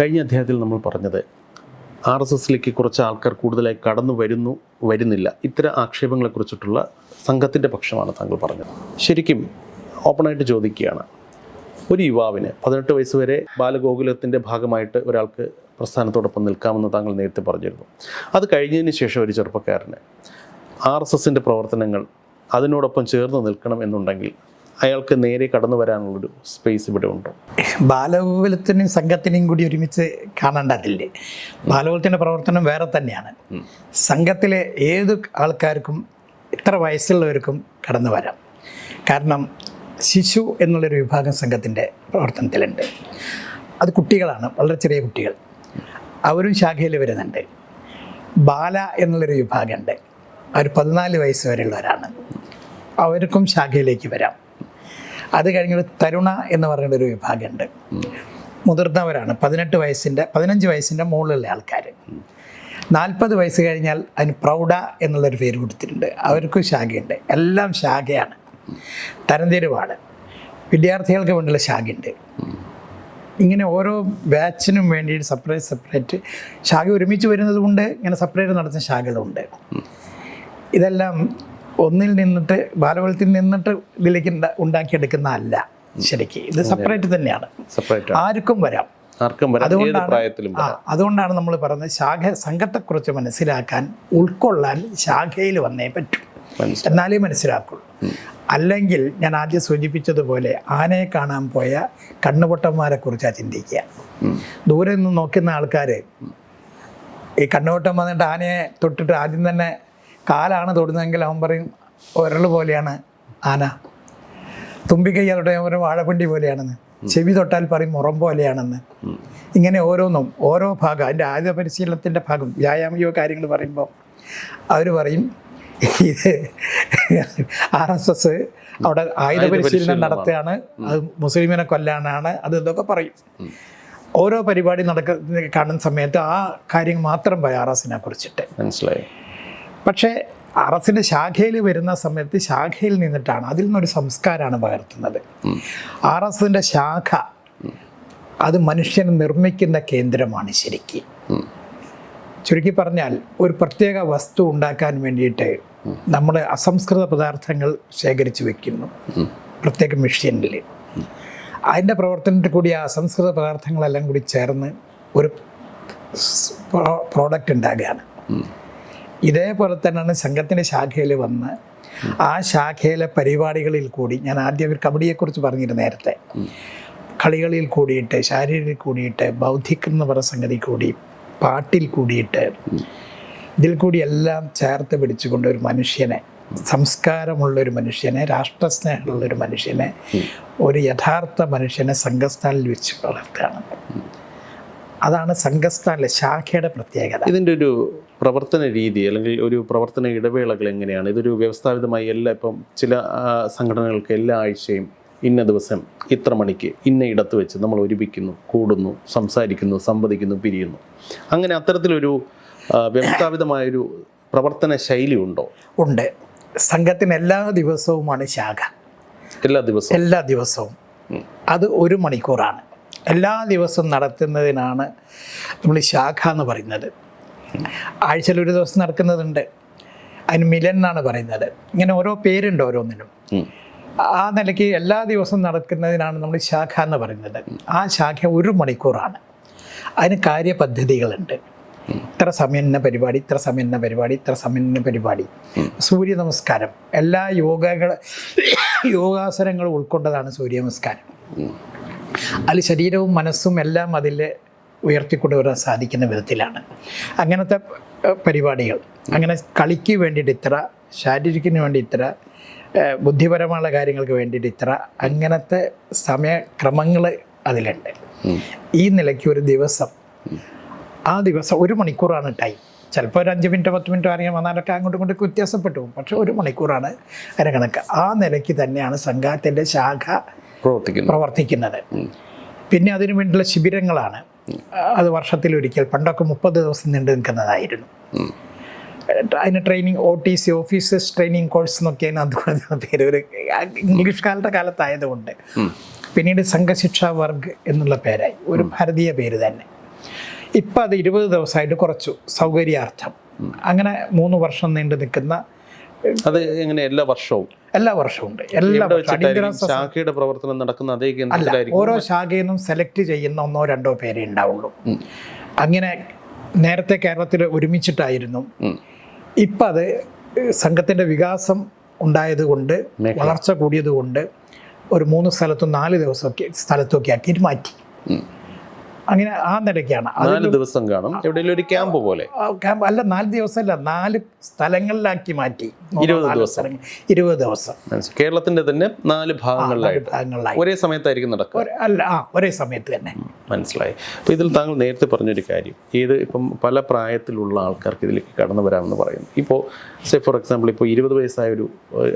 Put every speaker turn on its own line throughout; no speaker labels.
കഴിഞ്ഞ അധ്യായത്തിൽ നമ്മൾ പറഞ്ഞത് ആർ എസ് എസിലേക്ക് കുറച്ച് ആൾക്കാർ കൂടുതലായി കടന്നു വരുന്നു വരുന്നില്ല. ഇത്തരം ആക്ഷേപങ്ങളെക്കുറിച്ചിട്ടുള്ള സംഘത്തിന്റെ പക്ഷമാണ് താങ്കൾ പറഞ്ഞത്. ശരിക്കും ഓപ്പണായിട്ട് ചോദിക്കുകയാണ്. ഒരു യുവാവിന് പതിനെട്ട് വയസ്സ് വരെ ബാലഗോകുലത്തിന്റെ ഭാഗമായിട്ട് ഒരാൾക്ക് പ്രസ്ഥാനത്തോടൊപ്പം നിൽക്കാമെന്ന് താങ്കൾ നേരത്തെ പറഞ്ഞിരുന്നു. അത് കഴിഞ്ഞതിന് ശേഷം ഒരു ചെറുപ്പക്കാരന് ആർ എസ് എസിന്റെ പ്രവർത്തനങ്ങൾ അതിനോടൊപ്പം ചേർന്ന് നിൽക്കണം എന്നുണ്ടെങ്കിൽ അയാൾക്ക് നേരെ കടന്നു വരാനുള്ളൊരു സ്പേസ് ഇവിടെ ഉണ്ടോ?
ബാലഗോകുലത്തിനും സംഘത്തിനെയും കൂടി ഒരുമിച്ച് കാണേണ്ടതില്ലേ? ബാലഗോകുലത്തിന്റെ പ്രവർത്തനം വേറെ തന്നെയാണ്. സംഘത്തിലെ ഏത് ആൾക്കാർക്കും ഇത്ര വയസ്സുള്ളവർക്കും കടന്നു വരാം. കാരണം ശിശു എന്നുള്ളൊരു വിഭാഗം സംഘത്തിന്റെ പ്രവർത്തനത്തിലുണ്ട്. അത് കുട്ടികളാണ് വളരെ ചെറിയ കുട്ടികൾ. അവരും ശാഖയിൽ വരുന്നുണ്ട്. ബാല എന്നുള്ളൊരു വിഭാഗമുണ്ട്. അവർ പതിനാല് വയസ്സ് വരെയുള്ളവരാണ്. അവർക്കും ശാഖയിലേക്ക് വരാം. അത് കഴിഞ്ഞൊരു തരുണ എന്ന് പറയുന്ന ഒരു വിഭാഗമുണ്ട്. മുതിർന്നവരാണ്. പതിനെട്ട് വയസ്സിന്റെ പതിനഞ്ച് വയസ്സിന്റെ മുകളിലുള്ള ആൾക്കാർ നാൽപ്പത് വയസ്സ് കഴിഞ്ഞാൽ അതിന് പ്രൗഢ എന്നുള്ളൊരു പേര് കൊടുത്തിട്ടുണ്ട്. അവർക്കും ശാഖയുണ്ട്. എല്ലാം ശാഖയാണ്. തരംതിരിവാണ്. വിദ്യാർത്ഥികൾക്ക് വേണ്ടിയുള്ള ശാഖയുണ്ട്. ഇങ്ങനെ ഓരോ ബാച്ചിനും വേണ്ടിയിട്ട് സെപ്പറേറ്റ് സെപ്പറേറ്റ് ശാഖ ഒരുമിച്ച് വരുന്നത് കൊണ്ട് ഇങ്ങനെ സെപ്പറേറ്റ് നടത്തുന്ന ശാഖകളുണ്ട്. ഇതെല്ലാം ഒന്നിൽ നിന്നിട്ട് ബാലവളത്തിൽ നിന്നിട്ട് ഇതിലേക്ക് ഉണ്ടാ- ഉണ്ടാക്കിയെടുക്കുന്ന അല്ല. ശരിക്ക്. ഇത് സെപ്പറേറ്റ് തന്നെയാണ്. ആർക്കും വരാം. അതുകൊണ്ടാണ് അതുകൊണ്ടാണ് നമ്മൾ പറയുന്നത് ശാഖ സംഘത്തെക്കുറിച്ച് മനസ്സിലാക്കാൻ ഉൾക്കൊള്ളാൻ ശാഖയിൽ വന്നേ പറ്റും. എന്നാലേ മനസ്സിലാക്കുള്ളൂ. അല്ലെങ്കിൽ ഞാൻ ആദ്യം സൂചിപ്പിച്ചതുപോലെ ആനയെ കാണാൻ പോയ കണ്ണുപൊട്ടന്മാരെ കുറിച്ചാണ് ചിന്തിക്കുക ദൂരെ നിന്ന് നോക്കുന്ന ആൾക്കാർ ഈ കണ്ണുപൊട്ടം വന്നിട്ട് ആനയെ തൊട്ടിട്ട് ആദ്യം തന്നെ കാലാണ് തൊടുന്നതെങ്കിൽ അവൻ പറയും ഒരൾ പോലെയാണ് ആന. തുമ്പിക്കൈ തൊട്ടാൽ ഒരു വാഴപ്പിണ്ടി പോലെയാണെന്ന്. ചെവി തൊട്ടാൽ പറയും മുറം പോലെയാണെന്ന്. ഇങ്ങനെ ഓരോന്നും ഓരോ ഭാഗം അതിന്റെ ആയുധ പരിശീലനത്തിന്റെ ഭാഗം വ്യായാമയോ കാര്യങ്ങൾ പറയുമ്പോൾ അവർ പറയും ഇത് ആർ എസ് എസ് അവിടെ ആയുധ പരിശീലനം നടത്തുകയാണ്. അത് മുസ്ലിമിനെ കൊല്ലാനാണ് അത് ഇതൊക്കെ പറയും. ഓരോ പരിപാടി നടക്കുന്ന കാണുന്ന സമയത്ത് ആ കാര്യം മാത്രം പറയും ആർ എസിനെ കുറിച്ചിട്ട്.
മനസ്സിലായി.
പക്ഷേ അറസിന്റെ ശാഖയിൽ വരുന്ന സമയത്ത് ശാഖയിൽ നിന്നിട്ടാണ് അതിൽ നിന്നൊരു സംസ്കാരമാണ് പകർത്തുന്നത്. ആർ എസിന്റെ ശാഖ അത് മനുഷ്യനെ നിർമ്മിക്കുന്ന കേന്ദ്രമാണ് ശരിക്ക്. ചുരുക്കി പറഞ്ഞാൽ ഒരു പ്രത്യേക വസ്തു ഉണ്ടാക്കാൻ വേണ്ടിയിട്ട് നമ്മൾ അസംസ്കൃത പദാർത്ഥങ്ങൾ ശേഖരിച്ചു വെക്കുന്നു. പ്രത്യേക മെഷീനിൽ. അതിന്റെ പ്രവർത്തനത്തിൽ കൂടി ആ അസംസ്കൃത പദാർത്ഥങ്ങളെല്ലാം കൂടി ചേർന്ന് ഒരു പ്രോഡക്റ്റ് ഉണ്ടാകുകയാണ്. ഇതേപോലെ തന്നെയാണ് സംഘത്തിന്റെ ശാഖയിൽ വന്ന് ആ ശാഖയിലെ പരിപാടികളിൽ കൂടി ഞാൻ ആദ്യം ഒരു കബഡിയെക്കുറിച്ച് പറഞ്ഞിരുന്നു നേരത്തെ. കളികളിൽ കൂടിയിട്ട് ശാരീരിക കൂടിയിട്ട് ബൗദ്ധിക് എന്ന് പറഞ്ഞ സംഗതി കൂടി പാട്ടിൽ കൂടിയിട്ട് ഇതിൽ കൂടി എല്ലാം ചേർത്ത് പിടിച്ചുകൊണ്ട് ഒരു മനുഷ്യനെ സംസ്കാരമുള്ള ഒരു മനുഷ്യനെ രാഷ്ട്രസ്നേഹമുള്ള ഒരു മനുഷ്യനെ ഒരു യഥാർത്ഥ മനുഷ്യനെ സംഘസ്ഥാനിൽ വെച്ച് വളർത്തുകയാണ്. അതാണ് സംഘസ്ഥാനിലെ ശാഖയുടെ പ്രത്യേകത.
ഇതിന്റെ ഒരു പ്രവർത്തന രീതി അല്ലെങ്കിൽ ഒരു പ്രവർത്തന ഇടവേളകൾ എങ്ങനെയാണ്? ഇതൊരു വ്യവസ്ഥാപിതമായി എല്ലാ ഇപ്പം ചില സംഘടനകൾക്ക് എല്ലാ ആഴ്ചയും ഇന്ന ദിവസം ഇത്ര മണിക്ക് ഇന്ന ഇടത്ത് വെച്ച് നമ്മൾ ഒരുമിക്കുന്നു കൂടുന്നു സംസാരിക്കുന്നു സംവദിക്കുന്നു പിരിയുന്നു. അങ്ങനെ അത്തരത്തിലൊരു വ്യവസ്ഥാപിതമായൊരു പ്രവർത്തന ശൈലി ഉണ്ടോ?
ഉണ്ട്. സംഘത്തിന് എല്ലാ ദിവസവുമാണ് ശാഖ.
എല്ലാ ദിവസവും?
എല്ലാ ദിവസവും. അത് ഒരു മണിക്കൂറാണ്. എല്ലാ ദിവസവും നടത്തുന്നതിനാണ് നമ്മൾ ശാഖ എന്ന് പറയുന്നത്. ആഴ്ചയിൽ ഒരു ദിവസം നടക്കുന്നതുണ്ട്. അതിന് മിലൻ എന്നാണ് പറയുന്നത്. ഇങ്ങനെ ഓരോ പേരുണ്ട് ഓരോന്നിനും. ആ നിലയ്ക്ക് എല്ലാ ദിവസവും നടക്കുന്നതിനാണ് നമ്മൾ ശാഖ എന്ന് പറയുന്നത്. ആ ശാഖ ഒരു മണിക്കൂറാണ്. അതിന് കാര്യപദ്ധതികളുണ്ട്. ഇത്ര സമയം എന്ന പരിപാടി ഇത്ര സമയം എന്ന പരിപാടി ഇത്ര സമയം എന്ന പരിപാടി. സൂര്യ നമസ്കാരം. എല്ലാ യോഗകൾ യോഗാസനങ്ങളും ഉൾക്കൊണ്ടതാണ് സൂര്യ നമസ്കാരം. അതിൽ ശരീരവും മനസ്സും എല്ലാം അതിൽ ഉയർത്തിക്കൊണ്ടുവരാൻ സാധിക്കുന്ന വിധത്തിലാണ്. അങ്ങനത്തെ പരിപാടികൾ. അങ്ങനെ കളിക്ക് വേണ്ടിയിട്ട് ഇത്ര ശാരീരിക്കിന് വേണ്ടി ഇത്ര ബുദ്ധിപരമായ കാര്യങ്ങൾക്ക് വേണ്ടിയിട്ട് ഇത്ര അങ്ങനത്തെ സമയക്രമങ്ങൾ അതിലുണ്ട്. ഈ നിലയ്ക്ക് ഒരു ദിവസം ആ ദിവസം ഒരു മണിക്കൂറാണ് ടൈം ചിലപ്പോൾ ഒരു അഞ്ച് മിനിറ്റ് പത്ത് മിനിറ്റ് ആരെങ്കിലും വന്നാലൊക്കെ അങ്ങോട്ടും ഇങ്ങോട്ടൊക്കെ വ്യത്യാസപ്പെട്ടു പോകും. പക്ഷെ ഒരു മണിക്കൂറാണ് അതിന് കണക്ക്. ആ നിലയ്ക്ക് തന്നെയാണ് സംഘത്തിന്റെ ശാഖ പ്രവർത്തിക്കുന്നത്. പിന്നെ അതിനു വേണ്ടിയുള്ള ശിബിരങ്ങളാണ്. അത് വർഷത്തിലൊരിക്കൽ പണ്ടൊക്കെ മുപ്പത് ദിവസം നീണ്ടു നിൽക്കുന്നതായിരുന്നു. അതിന് training O T C officers training course എന്നൊക്കെയാണ് അതുകൊണ്ട് പേര്. ഒരു ഇംഗ്ലീഷ് കാലത്തെ കാലത്തായതുകൊണ്ട്. പിന്നീട് സംഘശിക്ഷാ വർഗ് എന്നുള്ള പേരായി. ഒരു ഭാരതീയ പേര് തന്നെ. ഇപ്പം അത് ഇരുപത് ദിവസമായിട്ട് കുറച്ചു. സൗകര്യാർത്ഥം. അങ്ങനെ മൂന്ന് വർഷം നീണ്ടു നിൽക്കുന്ന
അത് എങ്ങനെ എല്ലാ വർഷവും
എല്ലാ വർഷവും ഉണ്ട് എല്ലാ
ശാഖയുടെ പ്രവർത്തനം നടക്കുന്ന അതേ കേന്ദ്രത്തിലായിരിക്കും
ഓരോ ശാഖയിൽ നിന്നും സെലക്ട് ചെയ്യുന്ന ഒന്നോ രണ്ടോ പേരെ ഉണ്ടാവുള്ളൂ. അങ്ങനെ നേരത്തെ കേരളത്തിൽ ഒരുമിച്ചിട്ടായിരുന്നു. ഇപ്പം അത് സംഘത്തിന്റെ വികാസം ഉണ്ടായതുകൊണ്ട്. വളർച്ച കൂടിയതുകൊണ്ട് ഒരു മൂന്ന് സ്ഥലത്തും നാല് ദിവസമൊക്കെ സ്ഥലത്തൊക്കെ ആക്കിയിട്ട് മാറ്റി. അങ്ങനെ ആ നിലയ്ക്കാണ്.
നാല് ദിവസം കാണും. എവിടെയെങ്കിലും ഒരു ക്യാമ്പ് പോലെ.
ക്യാമ്പ് അല്ല നാല് ദിവസമല്ല നാല് സ്ഥലങ്ങളിലാക്കി മാറ്റി.
ഇരുപത് ദിവസം.
ഇരുപത് ദിവസം.
കേരളത്തിന്റെ തന്നെ നാല് ഭാഗങ്ങളിലായിട്ട്
ഭാഗങ്ങളിലായി.
ഒരേ സമയത്തായിരിക്കും നടക്കുക.
അല്ല ആ ഒരേ സമയത്ത് തന്നെ.
മനസ്സിലായി. അപ്പോൾ ഇതിൽ താങ്കൾ നേരത്തെ പറഞ്ഞൊരു കാര്യം. ഏത് ഇപ്പം പല പ്രായത്തിലുള്ള ആൾക്കാർക്ക് ഇതിലേക്ക് കടന്നു വരാമെന്ന് പറയുന്നു. ഇപ്പോൾ സേ ഫോർ എക്സാമ്പിൾ ഇപ്പോൾ ഇരുപത് വയസ്സായ ഒരു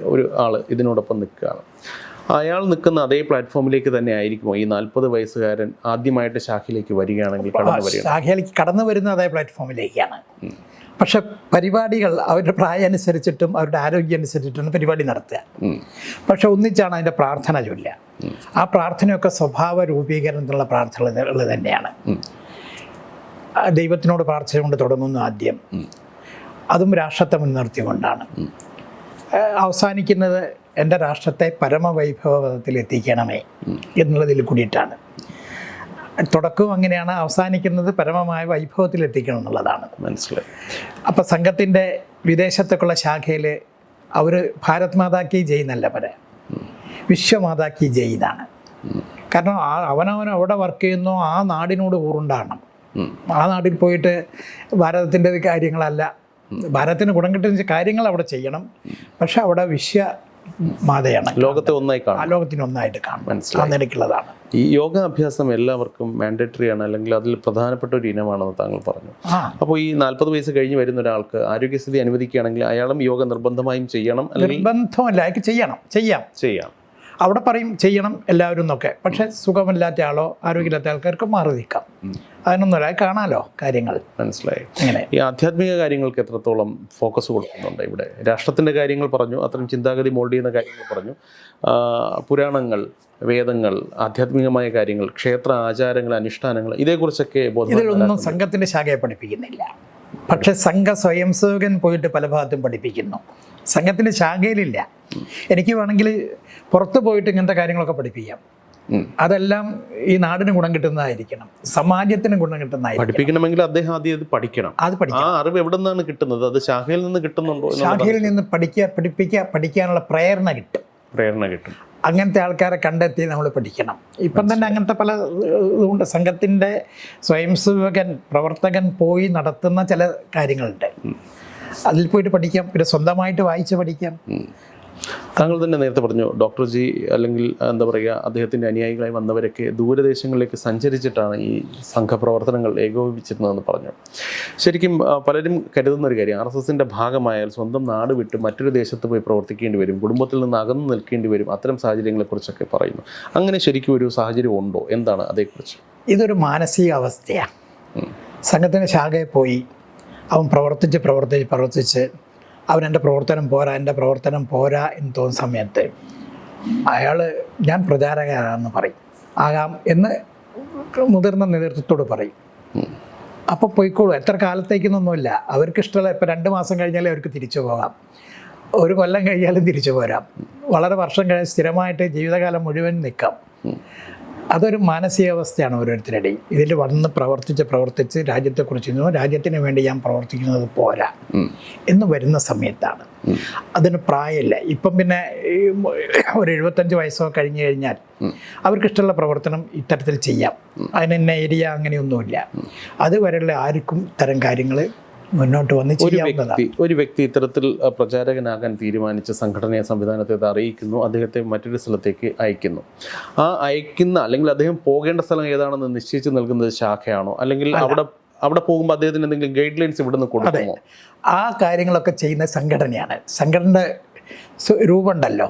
ഒരു ആൾ ഇതിനോടൊപ്പം നിൽക്കുകയാണ്. അയാൾ നിൽക്കുന്ന അതേ പ്ലാറ്റ്ഫോമിലേക്ക് തന്നെ ആയിരിക്കുമോ? ഈ നാൽപ്പത് വയസ്സുകാരൻ ആദ്യമായിട്ട് ശാഖയിലേക്ക് വരികയാണെങ്കിൽ കടന്നു വരിക
ശാഖയിലേക്ക് കടന്നു വരുന്ന അതേ പ്ലാറ്റ്ഫോമിലേക്കാണ്. പക്ഷെ പരിപാടികൾ അവരുടെ പ്രായം അനുസരിച്ചിട്ടും അവരുടെ ആരോഗ്യം അനുസരിച്ചിട്ടും പരിപാടി നടത്തുക. പക്ഷെ ഒന്നിച്ചാണ് അതിന്റെ പ്രാർത്ഥന ചൊല്ലുക. ആ പ്രാർത്ഥനയൊക്കെ സ്വഭാവ രൂപീകരണത്തിലുള്ള പ്രാർത്ഥനകൾ തന്നെയാണ്. ദൈവത്തിനോട് പ്രാർത്ഥന കൊണ്ട് തുടങ്ങുന്നു ആദ്യം. അതും രാഷ്ട്രത്തെ മുൻനിർത്തിക്കൊണ്ടാണ്. അവസാനിക്കുന്നത് എന്റെ രാഷ്ട്രത്തെ പരമവൈഭവത്തിൽ എത്തിക്കണമേ എന്നുള്ളതിൽ കൂടിയിട്ടാണ്. തുടക്കവും അങ്ങനെയാണ് അവസാനിക്കുന്നത് പരമമായ വൈഭവത്തിൽ എത്തിക്കണം എന്നുള്ളതാണ്.
മനസ്സിലായി.
അപ്പോൾ സംഘത്തിന്റെ വിദേശത്തേക്കുള്ള ശാഖയിൽ അവർ ഭാരത് മാതാ കി ജയ് വിശ്വമാതാക്കി പറയാം വിശ്വമാതാ കി ജയ് എന്നാണ് കാരണം ആ അവനവൻ അവിടെ വർക്ക് ചെയ്യുന്നു ആ നാടിനോട് ഊറുണ്ടാകണം. ആ നാട്ടിൽ പോയിട്ട് ഭാരതത്തിന്റെ കാര്യങ്ങളല്ല. ഭാരതത്തിന് ഗുണം കിട്ടുന്ന കാര്യങ്ങൾ അവിടെ ചെയ്യണം. പക്ഷെ അവിടെ വിശ്വ മാതയാണ്
ലോകത്തെ ഒന്നായി
കാണാം.
കാണും
ലോകത്തിന് ഒന്നായിട്ട് കാണും നിലയ്ക്കുള്ളതാണ്
ഈ യോഗാഭ്യാസം എല്ലാവർക്കും മാൻഡേറ്ററി ആണ് അല്ലെങ്കിൽ അതിൽ പ്രധാനപ്പെട്ട ഒരു ഇനമാണെന്ന് താങ്കൾ പറഞ്ഞു. അപ്പോൾ ഈ നാൽപ്പത് വയസ്സ് കഴിഞ്ഞ് വരുന്ന ഒരാൾക്ക് ആരോഗ്യസ്ഥിതി അനുവദിക്കുകയാണെങ്കിൽ അയാളും യോഗ നിർബന്ധമായും ചെയ്യണം അല്ലെങ്കിൽ
നിർബന്ധമല്ല അയാൾക്ക് ചെയ്യണം. ചെയ്യാം.
ചെയ്യാം.
അവിടെ പറയും ചെയ്യണം എല്ലാവരും എന്നൊക്കെ. പക്ഷെ സുഖമില്ലാത്ത ആളോ ആരോഗ്യമില്ലാത്ത ആൾക്കാർക്ക് മാറി നിൽക്കാം. അതിനൊന്നുമില്ല ഒരാൾ കാണാലോ കാര്യങ്ങൾ.
മനസ്സിലായി.
അങ്ങനെ
ഈ ആധ്യാത്മിക കാര്യങ്ങൾക്ക് എത്രത്തോളം ഫോക്കസ് കൊടുക്കുന്നുണ്ട് ഇവിടെ? രാഷ്ട്രത്തിന്റെ കാര്യങ്ങൾ പറഞ്ഞു അത്തരം ചിന്താഗതി മോൾഡ് ചെയ്യുന്ന കാര്യങ്ങൾ പറഞ്ഞു. പുരാണങ്ങൾ വേദങ്ങൾ ആധ്യാത്മികമായ കാര്യങ്ങൾ ക്ഷേത്ര ആചാരങ്ങൾ അനുഷ്ഠാനങ്ങൾ ഇതേക്കുറിച്ചൊക്കെ
ഇതിലൊന്നും സംഘത്തിന്റെ ശാഖയെ പഠിപ്പിക്കുന്നില്ല. പക്ഷെ സംഘ സ്വയം സേവകൻ പോയിട്ട് പല ഭാഗത്തും പഠിപ്പിക്കുന്നു. സംഘത്തിന്റെ ശാഖയിലില്ല. എനിക്ക് വേണമെങ്കിൽ പുറത്ത് പോയിട്ട് ഇങ്ങനത്തെ കാര്യങ്ങളൊക്കെ പഠിപ്പിക്കാം. അതെല്ലാം ഈ നാടിന് ഗുണം കിട്ടുന്നതായിരിക്കണം. സമാജത്തിന് ഗുണം കിട്ടുന്നതായിരിക്കണം.
പഠിപ്പിക്കണമെങ്കിൽ അദ്ദേഹം ആദ്യം അത് പഠിക്കണം.
അത് പഠിക്കണം.
ആ അറിവ് എവിടെ നിന്നാണ് കിട്ടുന്നത്? അത് ശാഖയിൽ നിന്ന് കിട്ടുന്നുണ്ടോ
ശാഖയിൽ നിന്ന് പഠിക്കുക പഠിപ്പിക്കുക പഠിക്കാനുള്ള പ്രേരണ കിട്ടും.
പ്രേരണ കിട്ടും.
അങ്ങനത്തെ ആൾക്കാരെ കണ്ടെത്തി നമ്മൾ പഠിക്കണം. ഇപ്പം തന്നെ അങ്ങനത്തെ പല ഇതുകൊണ്ട് സംഘത്തിന്റെ സ്വയം സേവകൻ പ്രവർത്തകൻ പോയി നടത്തുന്ന ചില കാര്യങ്ങളുണ്ട്. അതിൽ പോയിട്ട് പഠിക്കാം പിന്നെ സ്വന്തമായിട്ട് വായിച്ച് പഠിക്കാം.
താങ്കൾ തന്നെ നേരത്തെ പറഞ്ഞു ഡോക്ടർ ജി അല്ലെങ്കിൽ എന്താ പറയുക അദ്ദേഹത്തിന്റെ അനുയായികളായി വന്നവരൊക്കെ ദൂരദേശങ്ങളിലേക്ക് സഞ്ചരിച്ചിട്ടാണ് ഈ സംഘപ്രവർത്തനങ്ങൾ ഏകോപിപ്പിച്ചിരുന്നതെന്ന് പറഞ്ഞു. ശരിക്കും പലരും കരുതുന്ന ഒരു കാര്യം ആർ എസ് എസിന്റെ ഭാഗമായാൽ സ്വന്തം നാട് വിട്ട് മറ്റൊരു ദേശത്ത് പോയി പ്രവർത്തിക്കേണ്ടി വരും കുടുംബത്തിൽ നിന്ന് അകന്നു നിൽക്കേണ്ടി വരും അത്തരം സാഹചര്യങ്ങളെക്കുറിച്ചൊക്കെ പറയുന്നു. അങ്ങനെ ശരിക്കും ഒരു സാഹചര്യം ഉണ്ടോ? എന്താണ് അതേക്കുറിച്ച്?
ഇതൊരു മാനസികാവസ്ഥയാണ് സംഘത്തിന്റെ ശാഖയിൽ പോയി അവൻ പ്രവർത്തിച്ച് പ്രവർത്തിച്ച് പ്രവർത്തിച്ച് അവൻ എന്റെ പ്രവർത്തനം പോരാ എന്റെ പ്രവർത്തനം പോരാ എന്ന് തോന്നുന്ന സമയത്ത് അയാൾ ഞാൻ പ്രചാരകനാണെന്ന് പറയും. ആകാം എന്ന് മുതിർന്ന നേതൃത്വത്തോട് പറയും. അപ്പോൾ പോയിക്കോളൂ. എത്ര കാലത്തേക്കൊന്നൊന്നുമില്ല അവർക്ക് ഇഷ്ടമുള്ള ഇപ്പം രണ്ട് മാസം കഴിഞ്ഞാലേ അവർക്ക് തിരിച്ചു പോകാം. ഒരു കൊല്ലം കഴിഞ്ഞാലും തിരിച്ചു പോരാം. വളരെ വർഷം കഴിഞ്ഞ് സ്ഥിരമായിട്ട് ജീവിതകാലം മുഴുവൻ നിൽക്കാം. അതൊരു മാനസികാവസ്ഥയാണ് ഓരോരുത്തരുടെയും. ഇതിൽ വന്ന് പ്രവർത്തിച്ച് പ്രവർത്തിച്ച് രാജ്യത്തെക്കുറിച്ച് രാജ്യത്തിന് വേണ്ടി ഞാൻ പ്രവർത്തിക്കുന്നത് പോരാ. എന്ന് വരുന്ന സമയത്താണ്. അതിന് പ്രായമില്ല. ഇപ്പം പിന്നെ ഒരു എഴുപത്തഞ്ച് വയസ്സോ കഴിഞ്ഞു കഴിഞ്ഞാൽ അവർക്ക് ഇഷ്ടമുള്ള പ്രവർത്തനം ഇത്തരത്തിൽ ചെയ്യാം. അതിന് ഏരിയ അങ്ങനെയൊന്നുമില്ല. അതുവരെയുള്ള ആർക്കും ഇത്തരം കാര്യങ്ങൾ മുന്നോട്ട് വന്ന്
ഒരു വ്യക്തി ഒരു വ്യക്തി ഇത്തരത്തിൽ പ്രചാരകനാകാൻ തീരുമാനിച്ച സംഘടനയെ സംവിധാനത്തെ അത് അറിയിക്കുന്നു അദ്ദേഹത്തെ മറ്റൊരു സ്ഥലത്തേക്ക് അയക്കുന്നു. ആ അയക്കുന്ന അല്ലെങ്കിൽ അദ്ദേഹം പോകേണ്ട സ്ഥലം ഏതാണെന്ന് നിശ്ചയിച്ച് നൽകുന്നത് ശാഖയാണോ? അല്ലെങ്കിൽ അവിടെ അവിടെ പോകുമ്പോൾ അദ്ദേഹത്തിന് എന്തെങ്കിലും ഗൈഡ് ലൈൻസ് ഇവിടുന്ന് കൊടുക്കുമോ?
ആ കാര്യങ്ങളൊക്കെ ചെയ്യുന്ന സംഘടനയാണ്. സംഘടന രൂപമുണ്ടല്ലോ.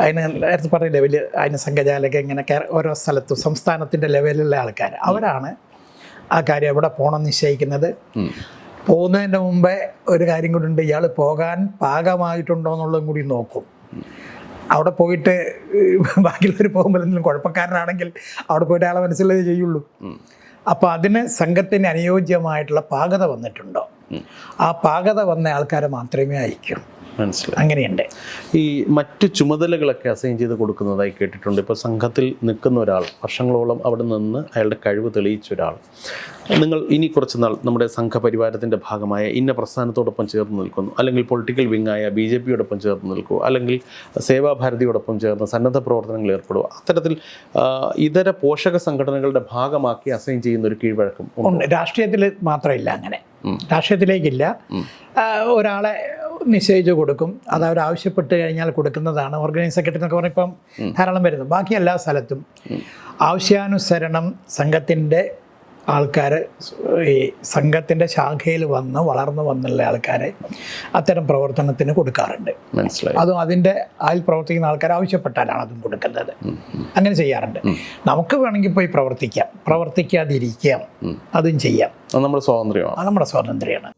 അതിന് നേരത്തെ പറഞ്ഞില്ലേ വലിയ അതിന് സംഘചാലക ഇങ്ങനെ ഓരോ സ്ഥലത്തും സംസ്ഥാനത്തിന്റെ ലെവലിലുള്ള ആൾക്കാർ അവരാണ് ആ കാര്യം എവിടെ പോകണം നിശ്ചയിക്കുന്നത്. പോകുന്നതിന്റെ മുമ്പേ ഒരു കാര്യം കൂടി ഉണ്ട്. ഇയാൾ പോകാൻ പാകമായിട്ടുണ്ടോ എന്നുള്ളതും കൂടി നോക്കും. അവിടെ പോയിട്ട് ബാക്കിയുള്ളവർ പോകുമ്പോൾ എന്തെങ്കിലും കുഴപ്പക്കാരനാണെങ്കിൽ അവിടെ പോയിട്ട് അയാളെ മനസ്സിലേ ചെയ്യുള്ളൂ. അപ്പോൾ അതിന് സംഘത്തിന് അനുയോജ്യമായിട്ടുള്ള പാകത വന്നിട്ടുണ്ടോ? ആ പാകത വന്ന ആൾക്കാരെ മാത്രമേ അയക്കൂ
മനസ്സിലായി.
അങ്ങനെയുണ്ട്.
ഈ മറ്റു ചുമതലകളൊക്കെ അസൈൻ ചെയ്ത് കൊടുക്കുന്നതായി കേട്ടിട്ടുണ്ട്. ഇപ്പോൾ സംഘത്തിൽ നിൽക്കുന്ന ഒരാൾ വർഷങ്ങളോളം അവിടെ നിന്ന് അയാളുടെ കഴിവ് തെളിയിച്ച ഒരാൾ. നിങ്ങൾ ഇനി കുറച്ച് നാൾ നമ്മുടെ സംഘപരിവാരത്തിന്റെ ഭാഗമായ ഇന്ന പ്രസ്ഥാനത്തോടൊപ്പം ചേർന്ന് നിൽക്കുന്നു. അല്ലെങ്കിൽ പൊളിറ്റിക്കൽ വിങ്ങായ ബി ജെ പിയോടൊപ്പം ചേർന്ന് നിൽക്കുക അല്ലെങ്കിൽ സേവാഭാരതിയോടൊപ്പം ചേർന്ന് സന്നദ്ധ പ്രവർത്തനങ്ങളിൽ ഏർപ്പെടുക അത്തരത്തിൽ ഇതര പോഷക സംഘടനകളുടെ ഭാഗമാക്കി അസൈൻ ചെയ്യുന്ന ഒരു കീഴ്വഴക്കം
രാഷ്ട്രീയത്തിൽ മാത്രമില്ല അങ്ങനെ. രാഷ്ട്രീയത്തിലേക്കില്ല. ഒരാളെ നിശ്ചയിച്ച് കൊടുക്കും. അത് അവർ ആവശ്യപ്പെട്ട് കഴിഞ്ഞാൽ കൊടുക്കുന്നതാണ്. ഓർഗനൈസ് സെക്രട്ടറി എന്നൊക്കെ പറഞ്ഞിപ്പം ധാരാളം വരുന്നു. ബാക്കി എല്ലാ സ്ഥലത്തും. ആവശ്യാനുസരണം സംഘത്തിന്റെ ആൾക്കാർ ഈ സംഘത്തിന്റെ ശാഖയിൽ വന്ന് വളർന്നു വന്നുള്ള ആൾക്കാരെ അത്തരം പ്രവർത്തനത്തിന് കൊടുക്കാറുണ്ട്.
മനസ്സിലായി.
അതും അതിന്റെ അതിൽ പ്രവർത്തിക്കുന്ന ആൾക്കാർ ആവശ്യപ്പെട്ടാലാണ് അതും കൊടുക്കുന്നത്. അങ്ങനെ ചെയ്യാറുണ്ട്. നമുക്ക് വേണമെങ്കിൽ പോയി പ്രവർത്തിക്കാം. പ്രവർത്തിക്കാതിരിക്കാം. അതും ചെയ്യാം.
നമ്മുടെ സ്വാതന്ത്ര്യമാണ്.
നമ്മുടെ സ്വാതന്ത്ര്യമാണ്.